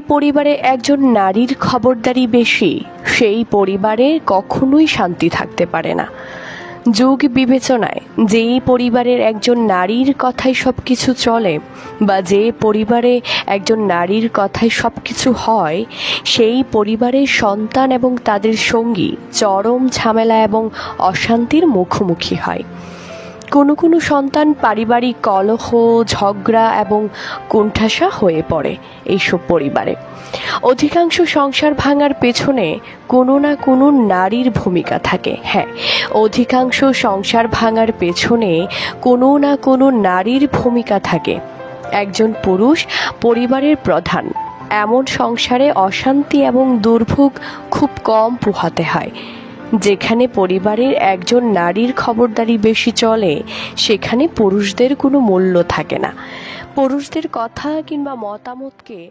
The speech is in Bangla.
পরিবারে একজন নারীর খবরদারি বেশি, সেই পরিবারে কখনোই শান্তি থাকতে পারে না। যুগ বিবেচনায় যেই পরিবারের একজন নারীর কথায় সব কিছু চলে বা যে পরিবারে একজন নারীর কথায় সব কিছু হয়, সেই পরিবারের সন্তান এবং তাদের সঙ্গী চরম ঝামেলা এবং অশান্তির মুখোমুখি হয়। কোনো কোনো সন্তান পারিবারিক কলহ, ঝগড়া এবং কুণ্ঠাসা হয়ে পড়ে এইসব পরিবারে। অধিকাংশ সংসার ভাঙার পেছনে কোনো না কোনো নারীর ভূমিকা থাকে হ্যাঁ। অধিকাংশ সংসার ভাঙার পেছনে কোনো না কোনো নারীর ভূমিকা থাকে। একজন পুরুষ পরিবারের প্রধান। এমন সংসারে অশান্তি এবং দুর্ভোগ খুব কম পোহাতে হয়। যেখানে পরিবারের একজন নারীর খবরদারি বেশি চলে, সেখানে পুরুষদের কোনো মূল্য থাকে না। পুরুষদের কথা কিংবা মতামতকে